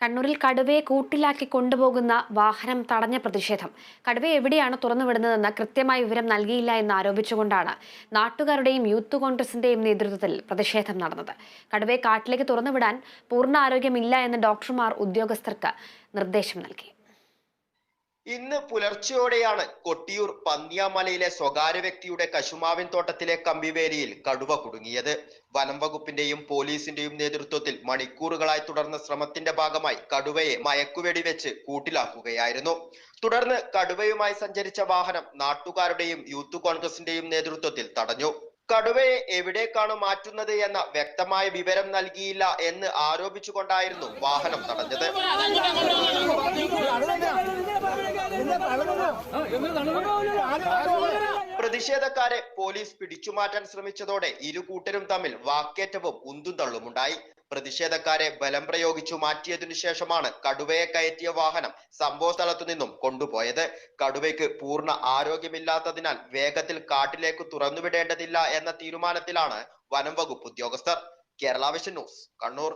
കണ്ണൂരിൽ കടുവയെ കൂട്ടിലാക്കി കൊണ്ടുപോകുന്ന വാഹനം തടഞ്ഞ പ്രതിഷേധം. കടുവ എവിടെയാണ് തുറന്നുവിടുന്നതെന്ന് കൃത്യമായ വിവരം നൽകിയില്ല എന്ന് ആരോപിച്ചുകൊണ്ടാണ് നാട്ടുകാരുടെയും യൂത്ത് കോൺഗ്രസിന്റെയും നേതൃത്വത്തിൽ പ്രതിഷേധം നടന്നത്. കടുവയെ കാട്ടിലേക്ക് തുറന്നുവിടാൻ പൂർണ ആരോഗ്യമില്ല എന്ന് ഡോക്ടർമാർ ഉദ്യോഗസ്ഥർക്ക് നിർദ്ദേശം നൽകി. ഇന്ന് പുലർച്ചെയോടെയാണ് കൊട്ടിയൂർ പന്നിയാമലയിലെ സ്വകാര്യ വ്യക്തിയുടെ കശുമാവിൻ തോട്ടത്തിലെ കമ്പിവേലിയിൽ കടുവ കുടുങ്ങിയത്. വനം വകുപ്പിന്റെയും പോലീസിന്റെയും നേതൃത്വത്തിൽ മണിക്കൂറുകളായി തുടർന്ന ശ്രമത്തിന്റെ ഭാഗമായി കടുവയെ മയക്കുവെടി വെച്ച് കൂട്ടിലാക്കുകയായിരുന്നു. തുടർന്ന് കടുവയുമായി സഞ്ചരിച്ച വാഹനം നാട്ടുകാരുടെയും യൂത്ത് കോൺഗ്രസിന്റെയും നേതൃത്വത്തിൽ തടഞ്ഞു. കടുവയെ എവിടേക്കാണ് മാറ്റുന്നത് എന്ന വ്യക്തമായ വിവരം നൽകിയില്ല എന്ന് ആരോപിച്ചുകൊണ്ടായിരുന്നു വാഹനം തടഞ്ഞത്. പ്രതിഷേധക്കാരെ പോലീസ് പിടിച്ചുമാറ്റാൻ ശ്രമിച്ചതോടെ ഇരുകൂട്ടരും തമ്മിൽ വാക്കേറ്റവും ഉന്തും തള്ളുമുണ്ടായി. പ്രതിഷേധക്കാരെ ബലം പ്രയോഗിച്ചു മാറ്റിയതിനു ശേഷമാണ് കടുവയെ കയറ്റിയ വാഹനം സംഭവ സ്ഥലത്തു നിന്നും കൊണ്ടുപോയത്. കടുവയ്ക്ക് പൂർണ ആരോഗ്യമില്ലാത്തതിനാൽ വേഗത്തിൽ കാട്ടിലേക്ക് തുറന്നുവിടേണ്ടതില്ല എന്ന തീരുമാനത്തിലാണ് വനം വകുപ്പ് ഉദ്യോഗസ്ഥർ. Kerala vision news Kannur.